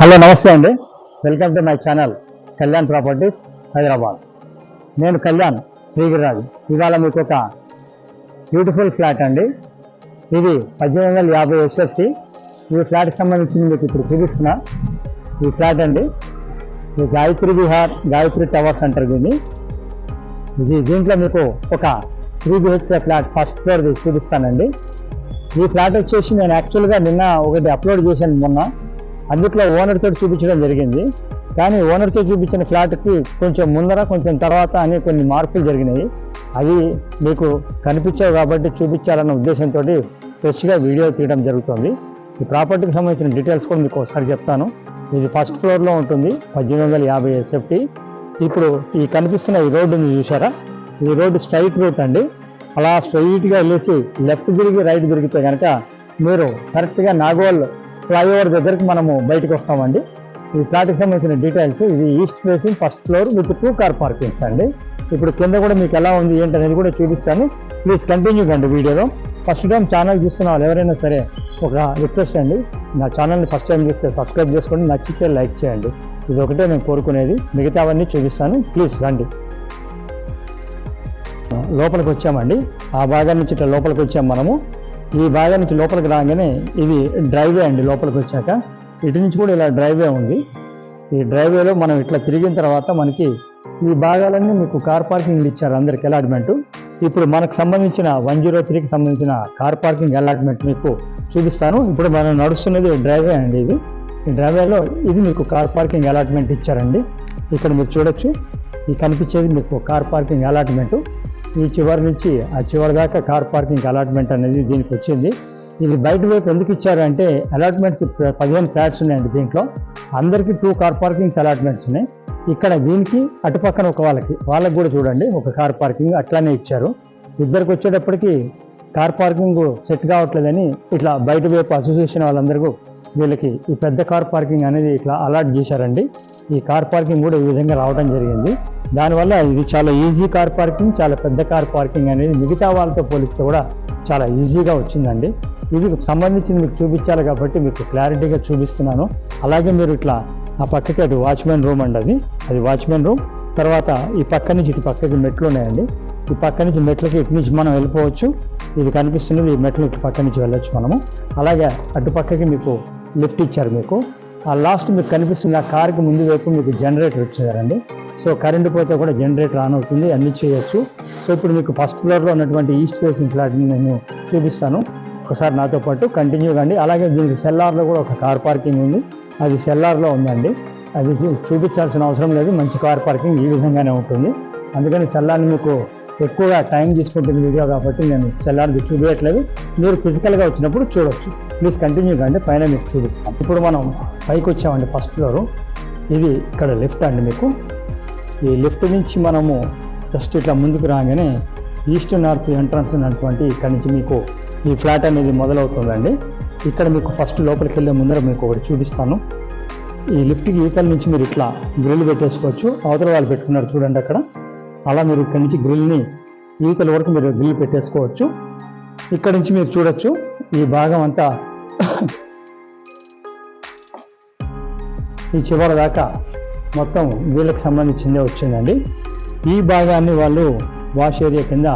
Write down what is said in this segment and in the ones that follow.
Hello నమస్తే అండి. Welcome to my channel Kalyan properties Hyderabad నేను కళ్యాణ్ శ్రీగిరిరాజు. ఇవాళ మీకు ఒక బ్యూటిఫుల్ ఫ్లాట్ అండి. ఇది పద్దెనిమిది వందల యాభై ఎస్ఎఫ్సి ఈ ఫ్లాట్కి సంబంధించి మీకు ఇప్పుడు చూపిస్తున్నా. ఈ ఫ్లాట్ అండి. ఈ గాయత్రి విహార్ గాయత్రి టవర్స్ అంటారు దీన్ని. ఇది దీంట్లో మీకు ఒక three BHK flat first floor చూపిస్తానండి. ఈ ఫ్లాట్ వచ్చేసి నేను యాక్చువల్గా నిన్న ఒకటి అప్లోడ్ చేశాను మొన్న. అందుట్లో ఓనర్ తోటి చూపించడం జరిగింది. కానీ ఓనర్తో చూపించిన ఫ్లాట్కి కొంచెం ముందర కొంచెం తర్వాత అనే కొన్ని మార్పులు జరిగినాయి. అవి మీకు కనిపించావు కాబట్టి చూపించాలన్న ఉద్దేశంతో ఫ్రెష్గా వీడియో తీయడం జరుగుతుంది. ఈ ప్రాపర్టీకి సంబంధించిన డీటెయిల్స్ కూడా మీకు ఒకసారి చెప్తాను. ఇది ఫస్ట్ ఫ్లోర్లో ఉంటుంది పద్దెనిమిది వందల యాభై ఎస్ఎఫ్టీ ఇప్పుడు ఈ కనిపిస్తున్న ఈ రోడ్డు ఉంది చూసారా ఈ రోడ్డు స్ట్రైట్ రూట్ అండి. అలా స్ట్రైట్గా వెళ్ళేసి లెఫ్ట్ తిరిగి రైట్ తిరిగితే కనుక మీరు కరెక్ట్గా నాగోల్ ఫ్లైఓవర్ దగ్గరికి మనము బయటకు వస్తామండి. ఈ ఫ్లాట్కి సంబంధించిన డీటెయిల్స్ ఇది east facing first floor with two car parkings అండి. ఇప్పుడు కింద కూడా మీకు ఎలా ఉంది ఏంటి అనేది కూడా చూపిస్తాను. ప్లీజ్ కంటిన్యూ కండి వీడియోలో. ఫస్ట్ టైం ఛానల్ చూస్తున్న వాళ్ళు ఎవరైనా సరే ఒక రిక్వెస్ట్ అండి. నా ఛానల్ని ఫస్ట్ టైం చూస్తే సబ్స్క్రైబ్ చేసుకోండి నచ్చితే లైక్ చేయండి. ఇది ఒకటే నేను కోరుకునేది. మిగతావన్నీ చూపిస్తాను. ప్లీజ్ రండి. లోపలికి వచ్చామండి. ఆ భాగం నుంచి ఇట్లా లోపలికి వచ్చాం మనము. ఈ భాగానికి లోపలికి రాగానే ఇది డ్రైవే అండి లోపలికి వచ్చాక. ఇటు నుంచి కూడా ఇలా డ్రైవే ఉంది. ఈ డ్రైవేలో మనం ఇట్లా తిరిగిన తర్వాత మనకి ఈ భాగాలన్నీ మీకు కార్ పార్కింగ్ ఇచ్చారు అందరికి అలాట్మెంట్. ఇప్పుడు మనకు సంబంధించిన వన్ జీరో త్రీకి సంబంధించిన కార్ పార్కింగ్ అలాట్మెంట్ మీకు చూపిస్తాను. ఇప్పుడు మనం నడుస్తున్నది డ్రైవే అండి ఇది. ఈ డ్రైవేలో ఇది మీకు కార్ పార్కింగ్ అలాట్మెంట్ ఇచ్చారండి. ఇక్కడ మీరు చూడొచ్చు. ఈ కనిపించేది మీకు కార్ పార్కింగ్ అలాట్మెంట్. ఈ చివరి నుంచి ఆ చివరి దాకా కార్ పార్కింగ్ అలాట్మెంట్ అనేది దీనికి వచ్చింది. ఇది బయట వైపు ఎందుకు ఇచ్చారంటే అలాట్మెంట్స్ పదిహేను ఫ్లాట్స్ ఉన్నాయండి దీంట్లో. అందరికీ టూ కార్ పార్కింగ్స్ అలాట్మెంట్స్ ఉన్నాయి. ఇక్కడ దీనికి అటుపక్కన ఒక వాళ్ళకి వాళ్ళకి కూడా చూడండి ఒక కార్ పార్కింగ్ అట్లానే ఇచ్చారు. ఇద్దరికి వచ్చేటప్పటికి కార్ పార్కింగ్ సెట్ కావట్లేదని ఇట్లా బయట వైపు అసోసియేషన్ వాళ్ళందరికీ వీళ్ళకి ఈ పెద్ద కార్ పార్కింగ్ అనేది ఇట్లా అలాట్ చేశారండి. ఈ కార్ పార్కింగ్ కూడా ఈ విధంగా రావడం జరిగింది. దానివల్ల ఇది చాలా ఈజీ కార్ పార్కింగ్ చాలా పెద్ద కార్ పార్కింగ్ అనేది మిగతా వాళ్ళతో పోలిస్తే కూడా చాలా ఈజీగా వచ్చిందండి. ఇది సంబంధించింది మీకు చూపించాలి కాబట్టి మీకు క్లారిటీగా చూపిస్తున్నాను. అలాగే మీరు ఇట్లా ఆ పక్కకి అది వాచ్మెన్ రూమ్ అండి అది. అది వాచ్మెన్ రూమ్. తర్వాత ఈ పక్క నుంచి ఇటు పక్కకి మెట్లు ఉన్నాయండి. ఈ పక్క నుంచి మెట్లకి ఇటు నుంచి మనం వెళ్ళిపోవచ్చు. ఇది కనిపిస్తున్నది. ఈ మెట్లు ఇటు పక్క నుంచి వెళ్ళొచ్చు మనము. అలాగే అటు పక్కకి మీకు లిఫ్ట్ ఇచ్చారు మీకు. ఆ లాస్ట్ మీకు కనిపిస్తుంది ఆ కార్కి ముందు వైపు మీకు జనరేటర్ ఇచ్చారండి. సో కరెంటు పోతే కూడా జనరేటర్ ఆన్ అవుతుంది అన్ని చేయొచ్చు. సో ఇప్పుడు మీకు ఫస్ట్ ఫ్లోర్లో ఉన్నటువంటి ఈస్ట్ ఫేసింగ్ ఫ్లాట్ని నేను చూపిస్తాను. ఒకసారి నాతో పాటు కంటిన్యూ కండి. అలాగే దీనికి సెల్లార్లో కూడా ఒక కార్ పార్కింగ్ ఉంది. అది సెల్లార్లో ఉందండి. అది చూపించాల్సిన అవసరం లేదు. మంచి కార్ పార్కింగ్ ఈ విధంగానే ఉంటుంది. అందుకని సెల్లార్ని మీకు ఎక్కువగా టైం తీసుకుంటుంది వీడియో కాబట్టి నేను సెల్లార్ది చూపించట్లేదు మీరు ఫిజికల్గా వచ్చినప్పుడు చూడొచ్చు. ప్లీజ్ కంటిన్యూ కండి. పైన మీకు చూపిస్తాను. ఇప్పుడు మనం పైకి వచ్చామండి ఫస్ట్ ఫ్లోరు ఇది ఇక్కడ లిఫ్ట్ అండి మీకు. ఈ లెఫ్ట్ నుంచి మనము జస్ట్ ఇట్లా ముందుకు రాగానే ఈస్ట్ నార్త్ ఎంట్రన్స్ ఉన్నటువంటి ఇక్కడ నుంచి మీకు ఈ ఫ్లాట్ అనేది మొదలవుతుందండి. ఇక్కడ మీకు ఫస్ట్ లోపలికి వెళ్ళే ముందర మీకు ఒకటి చూపిస్తాను. ఈ లిఫ్ట్కి ఈతల నుంచి మీరు ఇట్లా గ్రిల్ పెట్టేసుకోవచ్చు. అవతల వాళ్ళు పెట్టుకున్నారు చూడండి అక్కడ. అలా మీరు ఇక్కడ నుంచి గ్రిల్ని ఈతల వరకు మీరు గ్రిల్ పెట్టేసుకోవచ్చు. ఇక్కడ నుంచి మీరు చూడొచ్చు. ఈ భాగం అంతా ఈ చివరి దాకా మొత్తం వీళ్ళకి సంబంధించిందే వచ్చిందండి. ఈ భాగాన్ని వాళ్ళు వాష్ ఏరియా కింద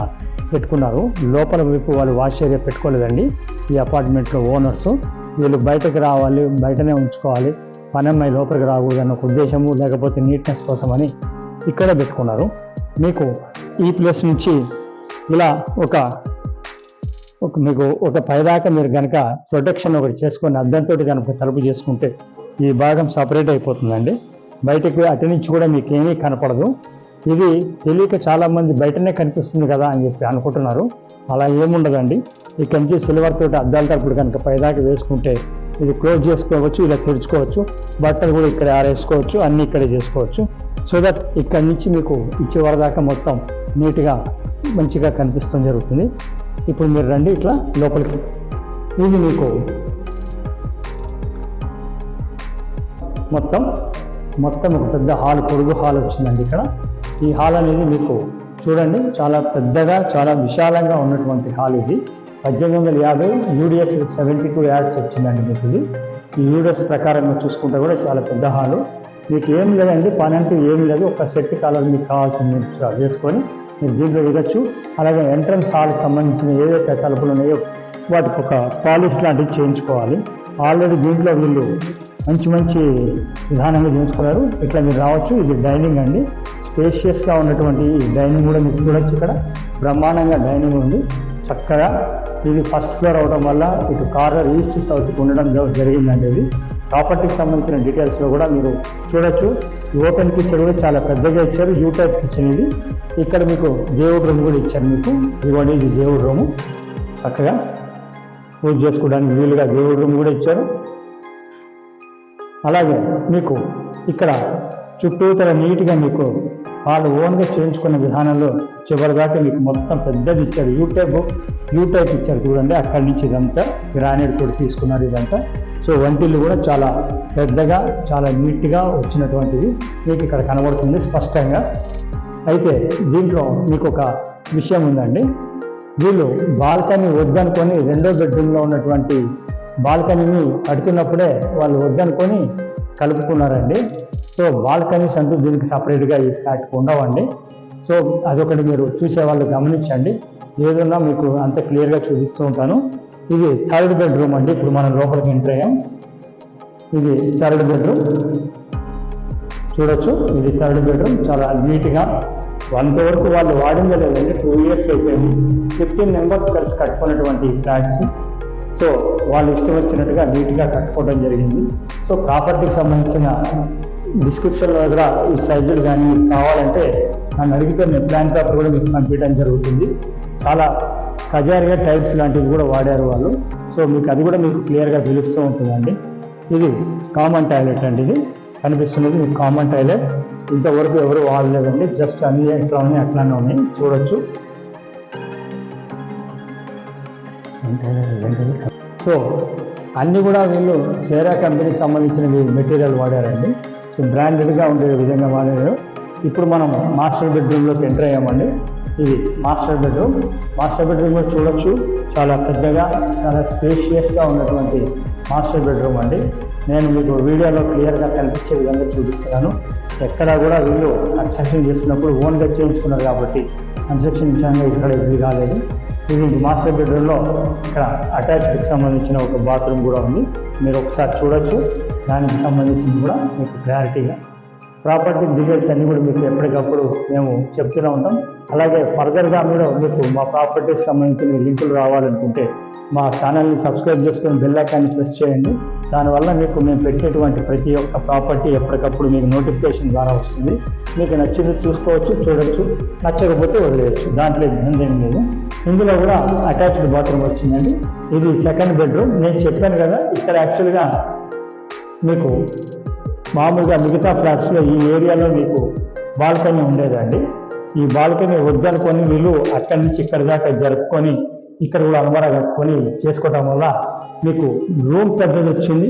పెట్టుకున్నారు. లోపల వైపు వాళ్ళు వాష్ ఏరియా పెట్టుకోలేదండి. ఈ అపార్ట్మెంట్లో ఓనర్స్ వీళ్ళు బయటకు రావాలి బయటనే ఉంచుకోవాలి పనమ్మాయి లోపలికి లోపలికి రాకూడదన్న ఒక ఉద్దేశము లేకపోతే నీట్నెస్ కోసమని ఇక్కడే పెట్టుకున్నారు. మీకు ఈ ప్లేస్ నుంచి ఇలా ఒక ఒక మీకు ఒక పైదాకా మీరు కనుక ప్రొటెక్షన్ ఒకటి చేసుకొని అద్దంతో కనుక తలుపు చేసుకుంటే ఈ భాగం సపరేట్ అయిపోతుందండి. బయటకు అటు నుంచి కూడా మీకు ఏమీ కనపడదు. ఇది తెలియక చాలామంది బయటనే కనిపిస్తుంది కదా అని చెప్పి అనుకుంటున్నారు. అలా ఏముండదండి. ఇక్కడి నుంచి సిల్వర్ తోటి అద్దాల తరపుడు కనుక పైదాకా వేసుకుంటే ఇది క్లోజ్ చేసుకోవచ్చు ఇలా తెరుచుకోవచ్చు. బట్టలు కూడా ఇక్కడ ఆరేసుకోవచ్చు అన్నీ ఇక్కడే చేసుకోవచ్చు. సో దట్ ఇక్కడి నుంచి మీకు ఇచ్చే వరదాకా మొత్తం నీట్గా మంచిగా కనిపిస్తుంది జరుగుతుంది. ఇప్పుడు మీరు రండి ఇట్లా లోపలికి. ఇది మీకు మొత్తం మొత్తం ఒక పెద్ద హాల్ పొడుగు హాల్ వచ్చిందండి ఇక్కడ. ఈ హాల్ అనేది మీకు చూడండి చాలా పెద్దగా చాలా విశాలంగా ఉన్నటువంటి హాల్ ఇది. పద్దెనిమిది వందల యాభై యూడిఎస్ సెవెంటీ టూ యాడ్స్ వచ్చిందండి మీకు ఇది. ఈ యూడిఎస్ ప్రకారం చూసుకుంటే కూడా చాలా పెద్ద హాలు. మీకు ఏం లేదండి పని అంటే ఏం లేదు. ఒక సెట్ కలర్ మీకు కావాల్సింది చేసుకొని వేసుకొని మీరు దీంట్లో దిగచ్చు. అలాగే ఎంట్రన్స్ హాల్కి సంబంధించిన ఏదైతే తలుపులు ఉన్నాయో వాటికి ఒక పాలిష్ లాంటివి చేయించుకోవాలి. ఆల్రెడీ దీంట్లో వీళ్ళు మంచి మంచి విధానంగా చేయించుకున్నారు. ఇట్లా మీరు రావచ్చు. ఇది డైనింగ్ అండి. స్పేషియస్గా ఉన్నటువంటి డైనింగ్ కూడా మీకు చూడొచ్చు ఇక్కడ. బ్రహ్మాండంగా డైనింగ్ ఉంది. చక్కగా ఇది ఫస్ట్ ఫ్లోర్ అవడం వల్ల ఇటు కార్నర్ ఈస్ట్ సౌత్కి ఉండడం జ- జరిగిందండి ఇది. ప్రాపర్టీకి సంబంధించిన డీటెయిల్స్లో కూడా మీరు చూడొచ్చు. ఓపెన్ కిచెన్ కూడా చాలా పెద్దగా ఇచ్చారు. యూ టైప్ కిచెన్ ఇది. ఇక్కడ మీకు దేవుడు రూమ్ కూడా ఇచ్చారు మీకు. ఇవ్వండి ఇది దేవుడు రూము. చక్కగా పూజ చేసుకోవడానికి వీలుగా దేవుడు రూమ్ కూడా ఇచ్చారు. అలాగే మీకు ఇక్కడ చుట్టూతర నీట్గా మీకు వాళ్ళు ఓన్గా చేయించుకున్న విధానంలో చివరిదాకా మీకు మొత్తం పెద్దది ఇచ్చారు. యూ టైప్ యూ టైప్ ఇచ్చారు చూడండి. అక్కడి నుంచి ఇదంతా గ్రానైట్ కూడా తీసుకున్నారు ఇదంతా. సో వంటిల్లు కూడా చాలా పెద్దగా చాలా నీట్గా వచ్చినటువంటిది మీకు ఇక్కడ కనబడుతుంది స్పష్టంగా. అయితే దీంట్లో మీకు ఒక విషయం ఉందండి. వీళ్ళు బాల్కనీ వద్దనుకొని రెండో బెడ్రూమ్లో ఉన్నటువంటి బాల్కనీని కడుతున్నప్పుడే వాళ్ళు వద్దనుకొని కలుపుకున్నారండి. సో బాల్కనీస్ అంటూ దీనికి సపరేట్గా ఈ ఫ్లాట్ ఉండవండి సో అదొకటి మీరు చూసే వాళ్ళు గమనించండి. ఏదన్నా మీకు అంత క్లియర్గా చూపిస్తూ ఉంటాను. ఇది థర్డ్ బెడ్రూమ్ అండి. ఇప్పుడు మనం లోపలికి ఎంటర్ అయ్యాం. ఇది థర్డ్ బెడ్రూమ్. చూడొచ్చు ఇది థర్డ్ బెడ్రూమ్. చాలా నీట్గా. అంతవరకు వాళ్ళు వాడిందే లేదండి. టూ ఇయర్స్ అయిపోయింది. ఫిఫ్టీన్ మెంబర్స్ కలిసి కట్టుకున్నటువంటి ఫ్లాట్స్. సో వాళ్ళు ఇష్టం వచ్చినట్టుగా నీట్గా కట్టుకోవడం జరిగింది. సో ప్రాపర్టీకి సంబంధించిన డిస్క్రిప్షన్లో దగ్గర ఈ సైజులు కానీ కావాలంటే నన్ను అడిగితే నేను ప్లాన్ పేపర్ కూడా మీకు పంపించడం జరుగుతుంది. చాలా కజారిగా టైప్స్ లాంటివి కూడా వాడారు వాళ్ళు. సో మీకు అది కూడా మీకు క్లియర్గా తెలుస్తూ ఉంటుందండి. ఇది కామన్ టాయిలెట్ అండి ఇది. కనిపిస్తున్నది మీకు కామన్ టాయిలెట్. ఇంతవరకు ఎవరు వాడలేదండి. జస్ట్ అన్ని ఎట్లా ఉన్నాయి అట్లానే ఉన్నాయి. చూడొచ్చు. సో అన్ని కూడా వీళ్ళు సేరా కంపెనీకి సంబంధించిన మెటీరియల్ వాడారండి. సో బ్రాండెడ్గా ఉండే విధంగా వాడారు. ఇప్పుడు మనం మాస్టర్ బెడ్రూమ్లోకి ఎంటర్ అయ్యామండి. ఇది మాస్టర్ బెడ్రూమ్ మాస్టర్ బెడ్రూమ్లో చూడొచ్చు చాలా పెద్దగా చాలా స్పేషియస్గా ఉన్నటువంటి మాస్టర్ బెడ్రూమ్ అండి. నేను మీకు వీడియోలో క్లియర్గా కనిపించే విధంగా చూపిస్తున్నాను. ఎక్కడ కూడా వీళ్ళు కన్స్ట్రక్షన్ చేస్తున్నప్పుడు ఓన్గా చేయించుకున్నారు కాబట్టి కన్స్ట్రక్షన్ విషయంగా ఇక్కడ ఇది కాలేదు ఇది మాస్టర్ బెడ్రూమ్లో ఇక్కడ అటాచ్డ్కి సంబంధించిన ఒక బాత్రూమ్ కూడా ఉంది. మీరు ఒకసారి చూడొచ్చు. దానికి సంబంధించింది కూడా మీకు క్లారిటీగా ప్రాపర్టీ డీటెయిల్స్ అన్నీ కూడా మీకు ఎప్పటికప్పుడు మేము చెప్తూనే ఉంటాం. అలాగే ఫర్దర్గా మీరు మీకు మా ప్రాపర్టీకి సంబంధించిన లింకులు రావాలనుకుంటే మా ఛానల్ని సబ్స్క్రైబ్ చేసుకొని బెల్ ఐకాన్ని ప్రెస్ చేయండి. దానివల్ల మీకు మేము పెట్టేటువంటి ప్రతి ఒక్క ప్రాపర్టీ ఎప్పటికప్పుడు మీకు నోటిఫికేషన్ ద్వారా వస్తుంది. మీకు నచ్చింది చూసుకోవచ్చు చూడొచ్చు నచ్చకపోతే వదిలేయచ్చు. దాంట్లో ఇబ్బంది ఏం లేదు. ఇందులో కూడా అటాచ్డ్ బాత్రూమ్ వచ్చిందండి. ఇది సెకండ్ బెడ్రూమ్ నేను చెప్పాను కదా ఇక్కడ యాక్చువల్గా మీకు మామూలుగా మిగతా ఫ్లాట్స్లో ఈ ఏరియాలో మీకు బాల్కనీ ఉండేదండి. ఈ బాల్కనీ వద్దనుకొని వీళ్ళు అక్కడి నుంచి ఇక్కడి దాకా జరుపుకొని ఇక్కడ కూడా అలమరా కట్టుకొని చేసుకోవటం వల్ల మీకు రూమ్ పెద్దది వచ్చింది.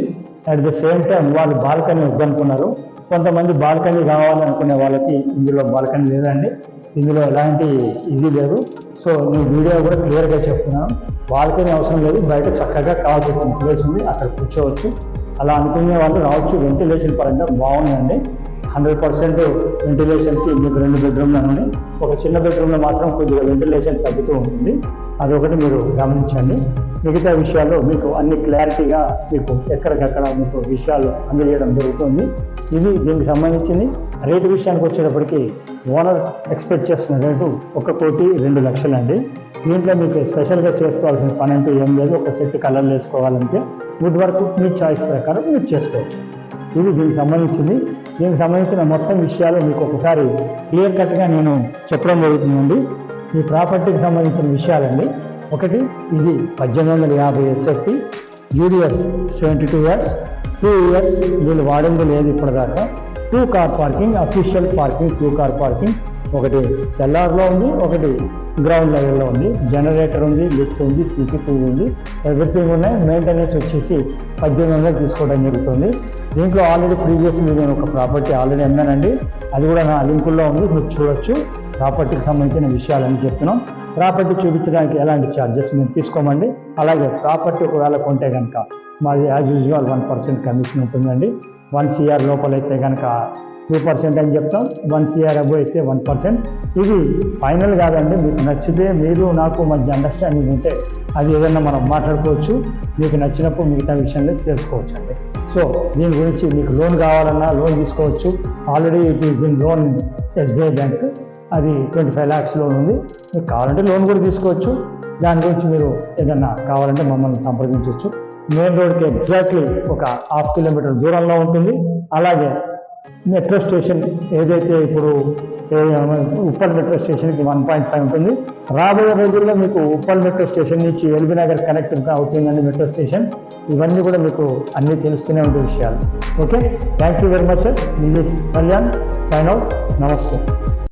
అట్ ద సేమ్ టైం వాళ్ళు బాల్కనీ వద్దనుకున్నారు. కొంతమంది బాల్కనీ కావాలనుకునే వాళ్ళకి ఇందులో బాల్కనీ లేదండి. ఇందులో ఎలాంటి ఇది లేదు. సో మీ వీడియో కూడా క్లియర్గా చెప్తున్నాను. బాల్కనీ అవసరం లేదు. బయట చక్కగా కావాల్సిన ప్లేస్ ఉంది. అక్కడ కూర్చోవచ్చు. అలా అనుకునే వాళ్ళు రావచ్చు. వెంటిలేషన్ పరంగా బాగుందండి. హండ్రెడ్ పర్సెంట్ వెంటిలేషన్కి మీకు రెండు బెడ్రూమ్లు ఉన్నాయి. ఒక చిన్న బెడ్రూమ్లో మాత్రం కొద్దిగా వెంటిలేషన్ తగ్గుతూ ఉంటుంది. అదొకటి మీరు గమనించండి. మిగతా విషయాలు మీకు అన్ని క్లారిటీగా మీకు ఎక్కడికక్కడ మీకు విషయాలు అందజేయడం జరుగుతుంది. ఇది దీనికి సంబంధించింది. రేటు విషయానికి వచ్చేటప్పటికి ఓనర్ ఎక్స్పెక్ట్ చేస్తున్న రేటు ఒక కోటి రెండు లక్షలు అండి దీంట్లో మీకు స్పెషల్గా చేసుకోవాల్సిన పని అంటూ ఏం లేదు. ఒక సెట్ కలర్లు వేసుకోవాలంటే వుడ్ వర్క్ మీ చాయిస్ ప్రకారం మీరు చేసుకోవచ్చు. ఇది దీనికి సంబంధించింది. దీనికి సంబంధించిన మొత్తం విషయాలు మీకు ఒకసారి క్లియర్ కట్గా నేను చెప్పడం జరుగుతుందండి. ఈ ప్రాపర్టీకి సంబంధించిన విషయాలండి. ఒకటి ఇది పద్దెనిమిది వందల యాభై SFT UDS seventy two years two years వీళ్ళు వాడింది లేదు ఇప్పటిదాకా. Two car parking official parking two car parking ఒకటి సెల్లార్లో ఉంది ఒకటి గ్రౌండ్ లెవెల్లో ఉంది. జనరేటర్ ఉంది లిఫ్ట్ ఉంది సీసీటీవీ ఉంది. ఎవ్రీథింగ్ ఉన్నాయి. మెయింటెనెన్స్ వచ్చేసి పద్దెనిమిది వందలు తీసుకోవడం జరుగుతుంది. దీంట్లో ఆల్రెడీ ప్రీవియస్ నేను ఒక ప్రాపర్టీ ఆల్రెడీ అన్నానండి. అది కూడా నా లింకుల్లో ఉంది. మీరు చూడొచ్చు. ప్రాపర్టీకి సంబంధించిన విషయాలని చెప్తున్నాం. ప్రాపర్టీ చూపించడానికి ఎలాంటి ఛార్జెస్ మేము తీసుకోమండి. అలాగే ప్రాపర్టీ ఒకవేళ కొంటే కనుక మాది as usual one percent commission ఉంటుందండి. వన్ సిఆర్ లోపల అయితే కనుక టూ పర్సెంట్ అని చెప్తాం. వన్ సిఆర్ అబో అయితే వన్ పర్సెంట్. ఇది ఫైనల్ కాదండి. మీకు నచ్చితే మీరు నాకు మంచి అండర్స్టాండింగ్ ఉంటే అది ఏదైనా మనం మాట్లాడుకోవచ్చు. మీకు నచ్చినప్పుడు మిగతా విషయంలో తెలుసుకోవచ్చు అండి. సో దీని గురించి మీకు లోన్ కావాలన్నా లోన్ తీసుకోవచ్చు. Already it is in loan SBI bank అది ట్వంటీ ఫైవ్ ల్యాక్స్ లోన్ ఉంది. మీకు కావాలంటే లోన్ కూడా తీసుకోవచ్చు. దాని గురించి మీరు ఏదన్నా కావాలంటే మమ్మల్ని సంప్రదించవచ్చు. మెయిన్ రోడ్కి ఎగ్జాక్ట్లీ ఒక హాఫ్ కిలోమీటర్ దూరంలో ఉంటుంది. అలాగే మెట్రో స్టేషన్ ఏదైతే ఇప్పుడు ఉప్పల్ మెట్రో స్టేషన్కి వన్ పాయింట్ ఫైవ్ ఉంటుంది. రాబోయే రోజుల్లో మీకు ఉప్పల్ మెట్రో స్టేషన్ నుంచి ఎల్బీ నగర్ కనెక్ట్ అవుతుందండి మెట్రో స్టేషన్. ఇవన్నీ కూడా మీకు అన్నీ తెలుస్తూనే ఉండే విషయాలు. Okay? Thank you very much this Kalyan. Sign out. నమస్తే.